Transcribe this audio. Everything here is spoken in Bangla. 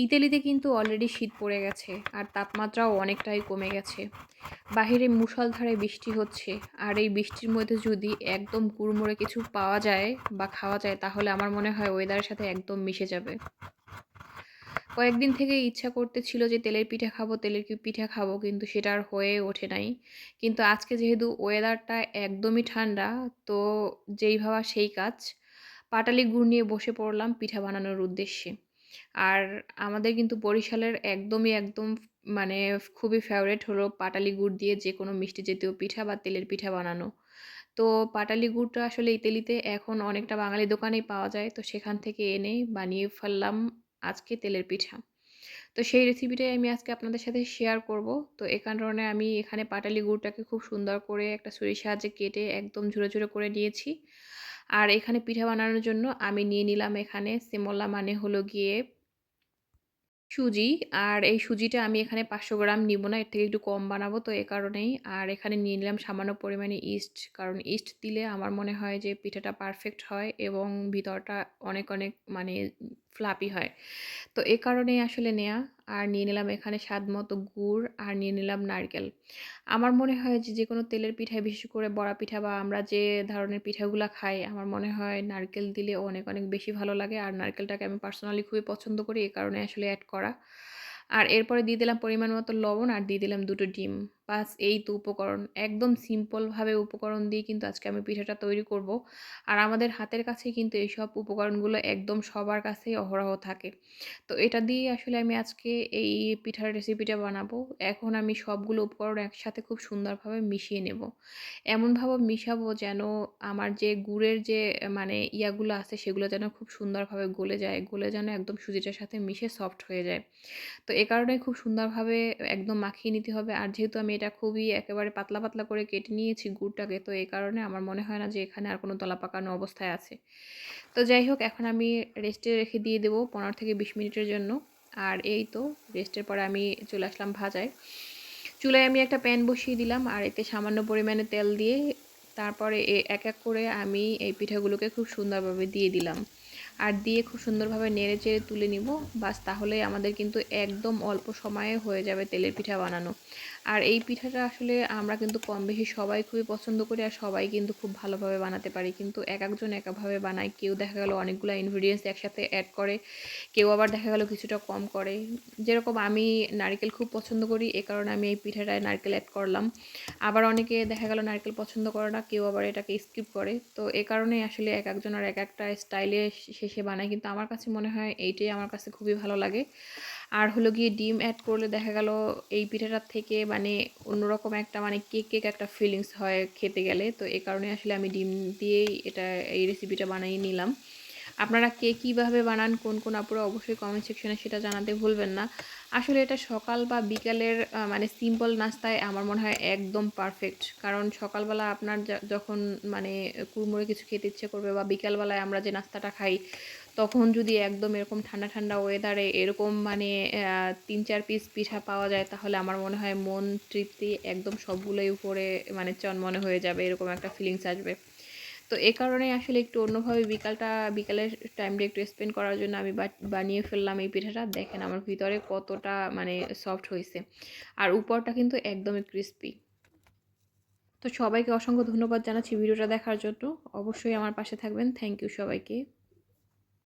ইতালিতে কিন্তু অলরেডি শীত পড়ে গেছে আর তাপমাত্রাও অনেকটাই কমে গেছে। বাহিরে মুষলধারে বৃষ্টি হচ্ছে। আর এই বৃষ্টির মধ্যে যদি একদম কুড়মুড়ে কিছু পাওয়া যায় বা খাওয়া যায়, তাহলে আমার মনে হয় ওয়েদারের সাথে একদম মিশে যাবে। কয়েকদিন থেকে ইচ্ছা করতেছিল যে তেলের পিঠা খাব, তেলের পিঠা খাব, কিন্তু সেটা আর হয়ে ওঠে নাই। কিন্তু আজকে যেহেতু ওয়েদারটা একদমই ঠান্ডা, তো যেই ভাবা সেই কাজ। পাটালি গুড় নিয়ে বসে পড়লাম পিঠা বানানোর উদ্দেশ্যে। আর আমাদের কিন্তু বরিশালের একদমই একদম মানে খুবই ফেভারেট হলো পাটালি গুড় দিয়ে যে কোনো মিষ্টি জাতীয় পিঠা বা তেলের পিঠা বানানো। তো পাটালি গুড়টা আসলে ইতালিতে এখন অনেকটা বাঙালি দোকানেই পাওয়া যায়। তো সেখান থেকে এনে বানিয়ে ফেললাম আজকে তেলের পিঠা। তো সেই রেসিপিটাই আমি আজকে আপনাদের সাথে শেয়ার করব। তো এ কারণে আমি এখানে পাটালি গুড়টাকে খুব সুন্দর করে একটা ছুরির সাহায্যে কেটে একদম ঝুড়ো ঝুড়ো করে নিয়েছি। আর এখানে পিঠা বানানোর জন্য আমি নিয়ে নিলাম এখানে সেমলা মানে হলো গিয়ে সুজি। আর এই সুজিটা আমি এখানে পাঁচশো গ্রাম নিব না, এর থেকে একটু কম বানাবো তো এ কারণেই। আর এখানে নিয়ে নিলাম সামান্য পরিমাণে ইস্ট, কারণ ইস্ট দিলে আমার মনে হয় যে পিঠাটা পারফেক্ট হয় এবং ভিতরটা অনেক অনেক মানে ফ্লাপি হয়। তো এ কারণেই আসলে নেয়া। আর নিয়ে নিলাম এখানে স্বাদ মতো গুড় আর নিয়ে নিলাম নারকেল। আমার মনে হয় যে যে কোনো তেলের পিঠায়, বিশেষ করে বড়া পিঠা বা আমরা যে ধরনের পিঠাগুলো খাই, আমার মনে হয় নারকেল দিলে অনেক অনেক বেশি ভালো লাগে। আর নারকেলটাকে আমি পার্সোনালি খুবই পছন্দ করি, এ কারণে আসলে অ্যাড করা। আর এরপরে দিয়ে দিলাম পরিমাণ মতো লবণ আর দিয়ে দিলাম দুটো ডিম। বাস এই তো উপকরণ। একদম সিম্পলভাবে উপকরণ দিয়ে কিন্তু আজকে আমি পিঠাটা তৈরি করব। আর আমাদের হাতের কাছে কিন্তু এইসব উপকরণগুলো একদম সবার কাছেই অহরহ থাকে। তো এটা দিয়ে আসলে আমি আজকে এই পিঠার রেসিপিটা বানাবো। এখন আমি সবগুলো উপকরণ একসাথে খুব সুন্দরভাবে মিশিয়ে নেব। এমনভাবে মিশাবো যেন আমার যে গুড়ের যে মানে ইয়াগুলো আছে সেগুলো যেন খুব সুন্দরভাবে গলে যায়। গলে যেন একদম সুজিটার সাথে মিশে সফট হয়ে যায়। তো এ কারণে খুব সুন্দরভাবে একদম মাখিয়ে নিতে হবে। আর যেহেতু আমি এটা খুবই একেবারে পাতলা পাতলা করে কেটে নিয়েছি গুড়টাকে। তো এই কারণে আমার মনে হয় না যে এখানে আর কোনো তলা পাকানো অবস্থায় আছে। তো যাই হোক, এখন আমি রেস্টে রেখে দিয়ে দেবো পনেরো থেকে বিশ মিনিটের জন্য। আর এই তো রেস্টের পরে আমি চলে আসলাম ভাজায়। চুলায় আমি একটা প্যান বসিয়ে দিলাম আর এতে সামান্য পরিমাণে তেল দিয়ে তারপরে এক এক করে আমি এই পিঠাগুলোকে খুব সুন্দরভাবে দিয়ে দিলাম। আর দিয়ে খুব সুন্দরভাবে নেড়ে চেড়ে তুলে নিব। বাস তাহলে আমাদের কিন্তু একদম অল্প সময়ে হয়ে যাবে তেলের পিঠা বানানো। আর এই পিঠাটা আসলে আমরা কিন্তু কম বেশি সবাই খুবই পছন্দ করি আর সবাই কিন্তু খুব ভালোভাবে বানাতে পারি। কিন্তু এক একজন একভাবে বানায়, কেউ দেখা গেল অনেকগুলো ইনগ্রিডিয়েন্টস একসাথে অ্যাড করে, কেউ আবার দেখা গেল কিছুটা কম করে। যেরকম আমি নারকেল খুব পছন্দ করি, এ কারণে আমি এই পিঠাটায় নারকেল অ্যাড করলাম। আবার অনেকে দেখা গেল নারকেল পছন্দ করে না, কেউ আবার এটাকে স্কিপ করে। তো এ কারণেই আসলে এক একজন আর এক একটা স্টাইলে শেষে বানায়। কিন্তু আমার কাছে মনে হয় এইটাই আমার কাছে খুবই ভালো লাগে। আর হলো গিয়ে ডিম অ্যাড করলে দেখা গেল এই পিঠাটার থেকে মানে অন্যরকম একটা মানে কেক কেক একটা ফিলিংস হয় খেতে গেলে। তো এই কারণে আসলে আমি ডিম দিয়েই এটা, এই রেসিপিটা বানিয়ে নিলাম। আপনারা কে কীভাবে বানান, কোন কোন আপুরা অবশ্যই কমেন্ট সেকশনে সেটা জানাতে ভুলবেন না। আসলে এটা সকাল বা বিকালের মানে সিম্পল নাস্তায় আমার মনে হয় একদম পারফেক্ট কারণ সকালবেলা আপনার যখন মানে কুড়মুড়ে কিছু খেতে ইচ্ছে করবে বা বিকালবেলায় আমরা যে নাস্তাটা খাই তখন যদি একদম এরকম ঠান্ডা ঠান্ডা ওয়েদারে এরকম মানে তিন চার পিস পিঠা পাওয়া যায়, তাহলে আমার মনে হয় মন তৃপ্তি একদম সবগুলোই উপরে মানে চনমনে হয়ে যাবে, এরকম একটা ফিলিংস আসবে। তো এ কারণে আসলে একটু অন্যভাবে বিকালটা, বিকালের টাইমটা একটু স্পেন্ড করার জন্য আমি বানিয়ে ফেললাম এই পিঠাটা। দেখেন আমার ভিতরে কতটা মানে সফট হয়েছে আর উপরটা কিন্তু একদমই ক্রিস্পি তো সবাইকে অসংখ্য ধন্যবাদ জানাচ্ছি ভিডিওটা দেখার জন্য। অবশ্যই আমার পাশে থাকবেন। থ্যাংক ইউ সবাইকে।